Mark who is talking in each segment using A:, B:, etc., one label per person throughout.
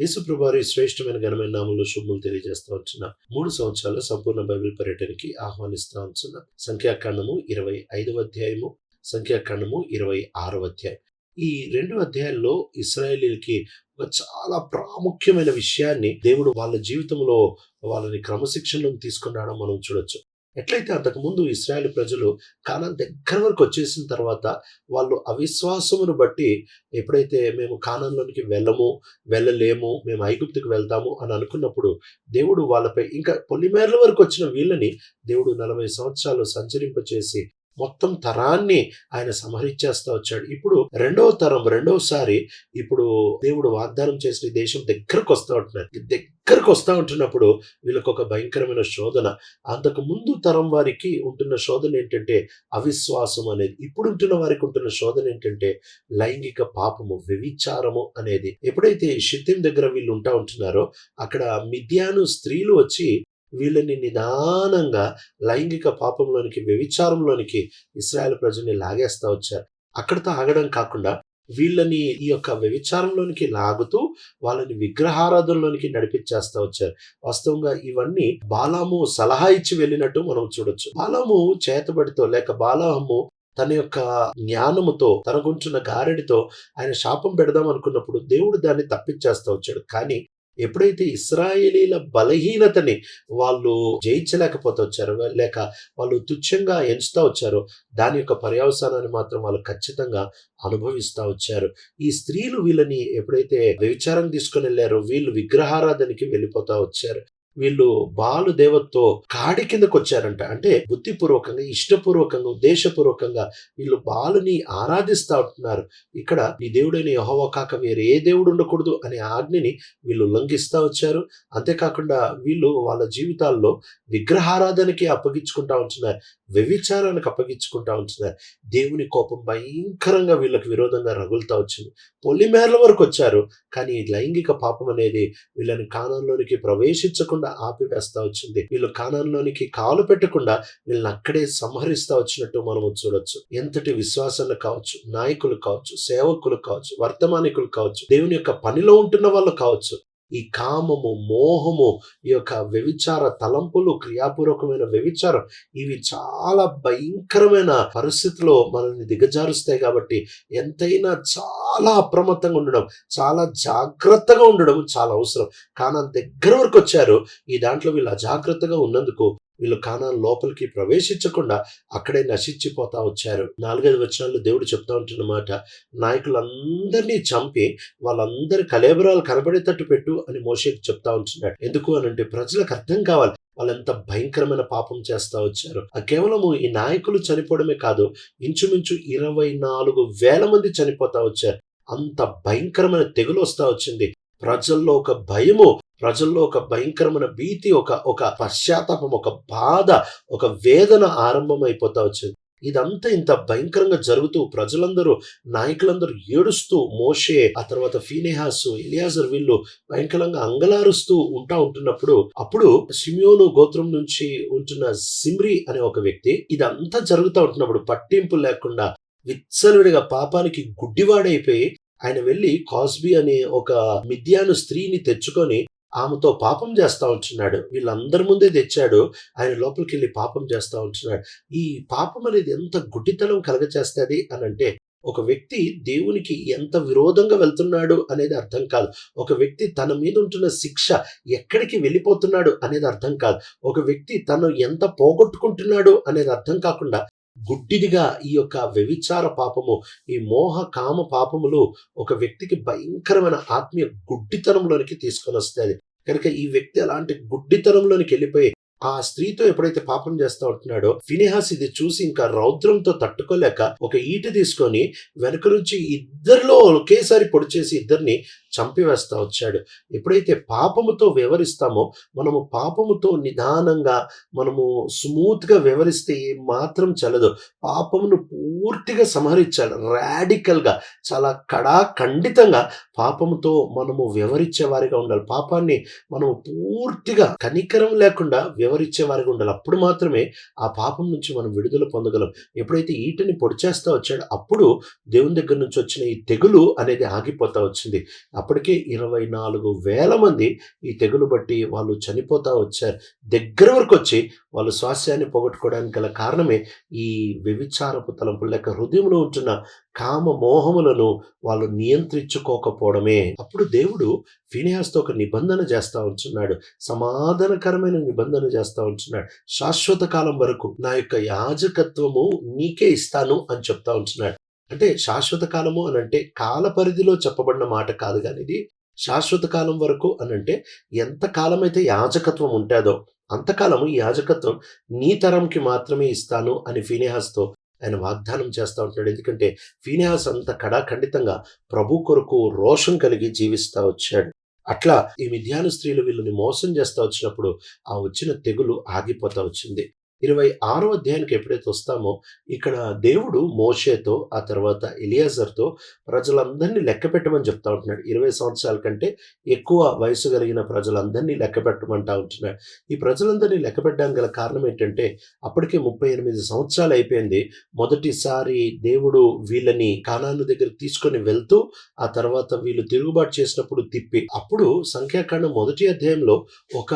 A: యేసుప్రభారి శ్రేష్టమైన ఘనమైన నామంలో శుభములు తెలియజేస్తూ వచ్చిన మూడు సంవత్సరాల సంపూర్ణ బైబిల్ పర్యటనకి ఆహ్వానిస్తా ఉంటున్న. సంఖ్యాకాండము ఇరవై ఐదవ అధ్యాయము సంఖ్యాకాండము ఇరవై ఆరవ అధ్యాయం. ఈ రెండు అధ్యాయాల్లో ఇస్రాయేలీలకి ఒక చాలా ప్రాముఖ్యమైన విషయాన్ని దేవుడు వాళ్ళ జీవితంలో వాళ్ళని క్రమశిక్షణలో తీసుకున్నాడో మనం చూడొచ్చు. ఎట్లయితే అంతకుముందు ఇస్రాయేల్ ప్రజలు కాలం దగ్గర వరకు వచ్చేసిన తర్వాత వాళ్ళు అవిశ్వాసమును బట్టి ఎప్పుడైతే మేము కానంలోనికి వెళ్ళము వెళ్ళలేము మేము ఐగుప్తుకు వెళ్తాము అని అనుకున్నప్పుడు దేవుడు వాళ్ళపై ఇంకా పొలిమేరల వరకు వచ్చిన వీళ్ళని దేవుడు నలభై సంవత్సరాలు సంచరింపచేసి మొత్తం తరాన్ని ఆయన సంహరించేస్తా వచ్చాడు. ఇప్పుడు రెండవ తరం రెండవసారి ఇప్పుడు దేవుడు వాగ్దానం చేసిన దేశం దగ్గరకు వస్తూ ఉంటున్నారు దగ్గరకు వస్తూ ఉంటున్నప్పుడు వీళ్ళకు ఒక భయంకరమైన శోధన. అంతకు ముందు తరం వారికి ఉంటున్న శోధన ఏంటంటే అవిశ్వాసం అనేది. ఇప్పుడు ఉంటున్న వారికి ఉంటున్న శోధన ఏంటంటే లైంగిక పాపము వ్యభిచారము అనేది. ఎప్పుడైతే షిత్తిం దగ్గర వీళ్ళు ఉంటా ఉంటున్నారో అక్కడ మిథ్యాను స్త్రీలు వచ్చి వీళ్ళని నిదానంగా లైంగిక పాపంలోనికి వ్యభిచారంలోనికి ఇస్రాయల్ ప్రజల్ని లాగేస్తా వచ్చారు. అక్కడితో ఆగడం కాకుండా వీళ్ళని ఈ యొక్క వ్యభిచారంలోనికి లాగుతూ వాళ్ళని విగ్రహారాధనలోనికి నడిపించేస్తా వచ్చారు. వాస్తవంగా ఇవన్నీ బాలాము సలహా ఇచ్చి వెళ్ళినట్టు మనం చూడొచ్చు. బాలాము చేతబడితో లేక బాలాము తన యొక్క జ్ఞానముతో తనకుంటున్న గారెడితో ఆయన శాపం పెడదాం అనుకున్నప్పుడు దేవుడు దాన్ని తప్పించేస్తా వచ్చాడు. కానీ ఎప్పుడైతే ఇస్రాయేలీల బలహీనతని వాళ్ళు జయించలేకపోతూ వచ్చారో లేక వాళ్ళు తుచ్చంగా ఎంచుతా వచ్చారో దాని యొక్క పర్యవసానాన్ని మాత్రం వాళ్ళు ఖచ్చితంగా అనుభవిస్తూ వచ్చారు. ఈ స్త్రీలు వీళ్ళని ఎప్పుడైతే వ్యభిచారం తీసుకుని వెళ్ళారో వీళ్ళు విగ్రహారాధనకి వెళ్ళిపోతా వచ్చారు. వీళ్ళు బాలు దేవతతో కాడి కిందకు వచ్చారంట అంటే బుద్ధిపూర్వకంగా ఇష్టపూర్వకంగా ఉద్దేశపూర్వకంగా వీళ్ళు బాలుని ఆరాధిస్తా ఉంటున్నారు. ఇక్కడ నీ దేవుడైన యహోవ కాక వేరే ఏ దేవుడు ఉండకూడదు అనే ఆజ్ఞని వీళ్ళు ఉల్లంఘిస్తా వచ్చారు. అంతేకాకుండా వీళ్ళు వాళ్ళ జీవితాల్లో విగ్రహారాధనకి అప్పగించుకుంటా ఉంటున్నారు. వ్యభిచారానికి అప్పగించుకుంటా ఉంటున్నారు దేవుని కోపం భయంకరంగా వీళ్ళకి విరోధంగా రగులుతా వచ్చింది. పొలిమేరల వరకు వచ్చారు కానీ లైంగిక పాపం అనేది వీళ్ళని కానంలోనికి ప్రవేశించకుండా ఆపివేస్తా వచ్చింది. వీళ్ళు కానంలోనికి కాలు పెట్టకుండా వీళ్ళని అక్కడే సంహరిస్తా వచ్చినట్టు మనము చూడొచ్చు. ఎంతటి విశ్వాసాలు కావచ్చు నాయకులు కావచ్చు సేవకులు కావచ్చు వర్తమానికులు కావచ్చు దేవుని యొక్క పనిలో ఉంటున్న వాళ్ళు కావచ్చు. ఈ కామము మోహము ఈ యొక్క వ్యభిచార తలంపులు క్రియాపూర్వకమైన వ్యభిచారం ఇవి చాలా భయంకరమైన పరిస్థితిలో మనల్ని దిగజారుస్తాయి కాబట్టి ఎంతైనా చాలా అప్రమత్తంగా ఉండడం చాలా జాగ్రత్తగా ఉండడం చాలా అవసరం. కానీ దగ్గర వరకు వచ్చారు ఈ దాంట్లో వీళ్ళు అజాగ్రత్తగా ఉన్నందుకు వీళ్ళు కానా లోపలికి ప్రవేశించకుండా అక్కడే నశించిపోతా వచ్చారు. నాలుగైదు వచనాల్లో దేవుడు చెప్తా ఉంటున్నమాట నాయకులందరినీ చంపి వాళ్ళందరి కలేబరాలు కనబడేటట్టు పెట్టు అని మోషేకి చెప్తా ఉంటున్నాడు. ఎందుకు అని అంటే ప్రజలకు అర్థం కావాలి. వాళ్ళెంత భయంకరమైన పాపం చేస్తూ వచ్చారు. ఆ కేవలము ఈ నాయకులు చనిపోవడమే కాదు ఇంచుమించు ఇరవై నాలుగు వేల మంది చనిపోతా వచ్చారు. అంత భయంకరమైన తెగులు వస్తూ వచ్చింది. ప్రజల్లో ఒక భయము ప్రజల్లో ఒక భయంకరమైన భీతి ఒక ఒక పశ్చాత్తాపం ఒక బాధ ఒక వేదన ఆరంభం అయిపోతా వచ్చింది. ఇదంతా ఇంత భయంకరంగా జరుగుతూ ప్రజలందరూ నాయకులందరూ ఏడుస్తూ మోషే ఆ తర్వాత ఫీనేహాస్ ఎలియాజర్ వీళ్ళు భయంకరంగా అంగలారుస్తూ ఉంటా ఉంటున్నప్పుడు అప్పుడు సిమియోను గోత్రం నుంచి ఉంటున్న సిమ్రి అనే ఒక వ్యక్తి ఇదంతా జరుగుతూ ఉంటున్నప్పుడు పట్టింపు లేకుండా విచ్చలవిడిగా పాపానికి గుడ్డివాడైపోయి ఆయన వెళ్ళి కాస్బీ అనే ఒక మిథ్యాను స్త్రీని తెచ్చుకొని ఆమెతో పాపం చేస్తా ఉంటున్నాడు. వీళ్ళందరి ముందే తెచ్చాడు. ఆయన లోపలికి వెళ్ళి పాపం చేస్తా ఉంటున్నాడు. ఈ పాపం అనేది ఎంత గుడ్డితనం కలగచేస్తుంది అని అంటే ఒక వ్యక్తి దేవునికి ఎంత విరోధంగా వెళ్తున్నాడు అనేది అర్థం కాదు. ఒక వ్యక్తి తన మీద ఉంటున్న శిక్ష ఎక్కడికి వెళ్ళిపోతున్నాడు అనేది అర్థం కాదు. ఒక వ్యక్తి తను ఎంత పోగొట్టుకుంటున్నాడు అనేది అర్థం కాకుండా గుడ్డిదిగా ఈ యొక్క వ్యభిచార పాపము ఈ మోహ కామ పాపములు ఒక వ్యక్తికి భయంకరమైన ఆత్మీయ గుడ్డితనంలోనికి తీసుకొని వస్తుంది కనుక ఈ వ్యక్తి అలాంటి గుడ్డితనంలోనికి వెళ్ళిపోయి ఆ స్త్రీతో ఎప్పుడైతే పాపం చేస్తా ఉంటున్నాడో ఫినిహాస్ ఇది చూసి ఇంకా రౌద్రంతో తట్టుకోలేక ఒక ఈట తీసుకొని వెనక నుంచి ఇద్దరిలో ఒకేసారి పొడి చేసి ఇద్దరిని చంపివేస్తా వచ్చాడు. ఎప్పుడైతే పాపముతో వివరిస్తామో మనము పాపముతో నిదానంగా మనము స్మూత్గా వివరిస్తే ఏ మాత్రం చల్లదు. పాపమును పూర్తిగా సంహరించాడు రాడికల్గా చాలా కడా ఖండితంగా పాపముతో మనము వ్యవహరించే వారిగా ఉండాలి. పాపాన్ని మనము పూర్తిగా కనికరం లేకుండా వ్యవహరించే వారిగా ఉండాలి. అప్పుడు మాత్రమే ఆ పాపం నుంచి మనం విడుదల పొందగలం. ఎప్పుడైతే ఈటని పొడిచేస్తా వచ్చాడు అప్పుడు దేవుని దగ్గర నుంచి వచ్చిన ఈ తెగులు అనేది ఆగిపోతా వచ్చింది. అప్పటికే ఇరవై నాలుగు వేల మంది ఈ తెగులు బట్టి వాళ్ళు చనిపోతా వచ్చారు. దగ్గర వరకు వచ్చి వాళ్ళు స్వాస్థ్యాన్ని పోగొట్టుకోవడానికి గల కారణమే ఈ వ్యభిచారపు తలంపులు లేక హృదయంలో ఉంటున్న కామ మోహములను వాళ్ళు నియంత్రించుకోకపోవడమే. అప్పుడు దేవుడు ఫినియాస్తో ఒక నిబంధన చేస్తూ ఉంటున్నాడు. సమాధానకరమైన నిబంధన చేస్తూ ఉంటున్నాడు. శాశ్వత కాలం వరకు నా యొక్క యాజకత్వము నీకే ఇస్తాను అని చెప్తా ఉంటున్నాడు. అంటే శాశ్వత కాలము అని అంటే కాల పరిధిలో చెప్పబడిన మాట కాదు కానీ ఇది శాశ్వత కాలం వరకు అని అంటే ఎంత కాలం అయితే యాజకత్వం ఉంటుందో అంతకాలము ఈ యాజకత్వం నీ తరంకి మాత్రమే ఇస్తాను అని ఫినిహాస్తో ఆయన వాగ్దానం చేస్తూ ఉంటాడు ఎందుకంటే ఫీనిహాస్ అంత కడాఖండితంగా ప్రభు కొరకు రోషం కలిగి జీవిస్తూ వచ్చాడు. అట్లా ఈ మిథ్యాను స్త్రీలు వీళ్ళని మోసం చేస్తూ వచ్చినప్పుడు ఆ వచ్చిన తెగులు ఆగిపోతా వచ్చింది. ఇరవై ఆరో అధ్యాయానికి ఎప్పుడైతే వస్తామో ఇక్కడ దేవుడు మోషేతో ఆ తర్వాత ఇలియాజర్తో ప్రజలందరినీ లెక్క పెట్టమని చెప్తా ఉంటున్నాడు. ఇరవై సంవత్సరాల కంటే ఎక్కువ వయసు కలిగిన ప్రజలందరినీ లెక్క పెట్టమంటా ఉంటున్నాడు. ఈ ప్రజలందరినీ లెక్క పెట్టడానికి గల కారణం ఏంటంటే అప్పటికే ముప్పై ఎనిమిది సంవత్సరాలు అయిపోయింది. మొదటిసారి దేవుడు వీళ్ళని కానాను దగ్గర తీసుకొని వెళ్తూ ఆ తర్వాత వీళ్ళు తిరుగుబాటు చేసినప్పుడు తిప్పి అప్పుడు సంఖ్యాకాండం మొదటి అధ్యాయంలో ఒక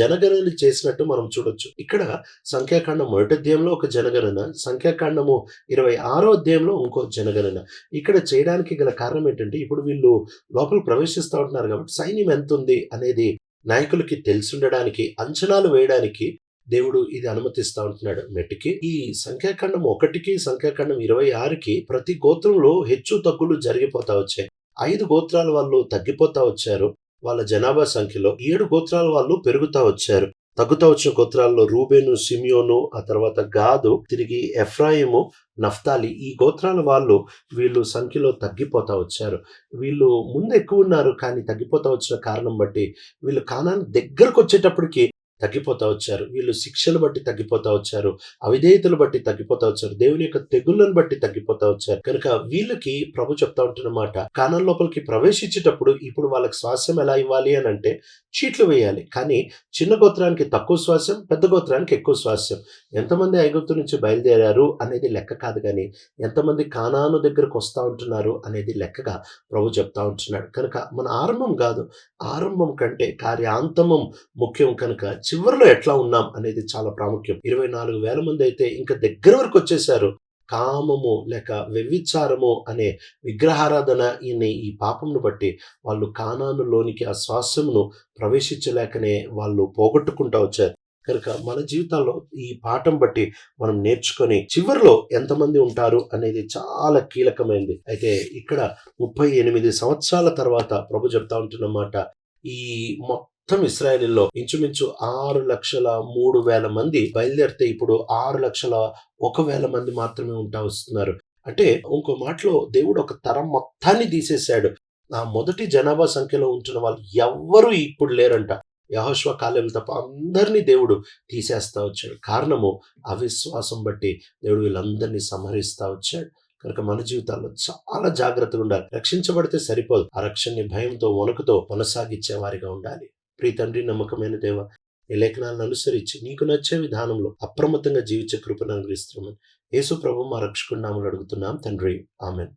A: జనగణన చేసినట్టు మనం చూడొచ్చు. ఇక్కడ సంఖ్యాకాండం మొదటి అధ్యాయంలో ఒక జనగణన సంఖ్యాకాండము ఇరవై ఆరో అధ్యాయంలో ఇంకో జనగణన. ఇక్కడ చేయడానికి గల కారణం ఏంటంటే ఇప్పుడు వీళ్ళు లోపల ప్రవేశిస్తూ ఉంటున్నారు కాబట్టి సైన్యం ఎంత ఉంది అనేది నాయకులకి తెలిసుండడానికి అంచనాలు వేయడానికి దేవుడు ఇది అనుమతిస్తా ఉంటున్నాడు మెట్టికి. ఈ సంఖ్యాకాండం ఒకటికి సంఖ్యాకాండం ఇరవై ఆరుకి ప్రతి గోత్రంలో హెచ్చు తగ్గులు జరిగిపోతా వచ్చాయి. ఐదు గోత్రాల వాళ్ళు తగ్గిపోతా వచ్చారు. వాళ్ళ జనాభా సంఖ్యలో ఏడు గోత్రాల వాళ్ళు పెరుగుతా వచ్చారు. తగ్గుతా వచ్చిన గోత్రాల్లో రూబేను సిమియోను ఆ తర్వాత గాదు తిరిగి ఎఫ్రాయిము నఫ్తాలి ఈ గోత్రాల వాళ్ళు వీళ్ళు సంఖ్యలో తగ్గిపోతా వచ్చారు. వీళ్ళు ముందు ఎక్కువ ఉన్నారు కానీ తగ్గిపోతా వచ్చిన కారణం బట్టి వీళ్ళు కానాన్ని దగ్గరకు వచ్చేటప్పటికి తగ్గిపోతా వచ్చారు. వీళ్ళు శిక్షలు బట్టి తగ్గిపోతా వచ్చారు. అవిధేయతలు బట్టి తగ్గిపోతా వచ్చారు. దేవుని యొక్క తెగుళ్ళను బట్టి తగ్గిపోతా వచ్చారు. కనుక వీళ్ళకి ప్రభు చెప్తా ఉంటున్నమాట కానం లోపలికి ప్రవేశించేటప్పుడు ఇప్పుడు వాళ్ళకి శ్వాసం ఎలా ఇవ్వాలి అని అంటే చీట్లు వేయాలి. కానీ చిన్న గోత్రానికి తక్కువ శ్వాసం పెద్ద గోత్రానికి ఎక్కువ స్వాస్యం ఎంతమంది ఐగుప్తు నుంచి బయలుదేరారు అనేది లెక్క కాదు కానీ ఎంతమంది కానాను దగ్గరకు వస్తూ ఉంటున్నారు అనేది లెక్కగా ప్రభు చెప్తా ఉంటున్నాడు. కనుక మన ఆరంభం కాదు. ఆరంభం కంటే కార్యాంతమం ముఖ్యం కనుక చివరిలో ఎట్లా ఉన్నాం అనేది చాలా ప్రాముఖ్యం. ఇరవై నాలుగు వేల మంది అయితే ఇంకా దగ్గర వరకు వచ్చేసారు. కామము లేక వ్యభిచారము అనే విగ్రహారాధన అనే ఈ పాపమును బట్టి వాళ్ళు కానానులోనికి ఆ శ్వాసమును ప్రవేశించలేకనే వాళ్ళు పోగొట్టుకుంటా వచ్చారు. కనుక మన జీవితాల్లో ఈ పాఠం బట్టి మనం నేర్చుకొని చివరిలో ఎంతమంది ఉంటారు అనేది చాలా కీలకమైంది. అయితే ఇక్కడ ముప్పై ఎనిమిది సంవత్సరాల తర్వాత ప్రభు చెప్తా ఉంటున్నమాట ఈ మొత్తం ఇస్రాయలీలో ఇంచుమించు ఆరు లక్షల మూడు వేల మంది బయలుదేరితే ఇప్పుడు ఆరు లక్షల ఒక వేల మంది మాత్రమే ఉంటా వస్తున్నారు. అంటే ఇంకో మాటలో దేవుడు ఒక తరం మొత్తాన్ని తీసేశాడు. ఆ మొదటి జనాభా సంఖ్యలో ఉంచిన వాళ్ళు ఎవ్వరూ ఇప్పుడు లేరంట. యహోశ్వ కాలం తప్ప అందరినీ దేవుడు తీసేస్తా వచ్చాడు. కారణము అవిశ్వాసం బట్టి దేవుడు వీళ్ళందరినీ సంహరిస్తా వచ్చాడు. కనుక మన జీవితాల్లో చాలా జాగ్రత్తగా ఉండాలి. రక్షించబడితే సరిపోదు. ఆ రక్షణని భయంతో వణుకుతో కొనసాగించే వారిగా ఉండాలి. ప్రీ తండ్రి నమ్మకమైన దేవ ఈ లేఖనాలను అనుసరించి నీకు నచ్చే విధానంలో అప్రమత్తంగా జీవించే కృపను అనుగ్రహిస్తున్నామని యేసు ప్రభు మా రక్షకుడు నామలు అడుగుతున్నాం. తండ్రి ఆమెన్.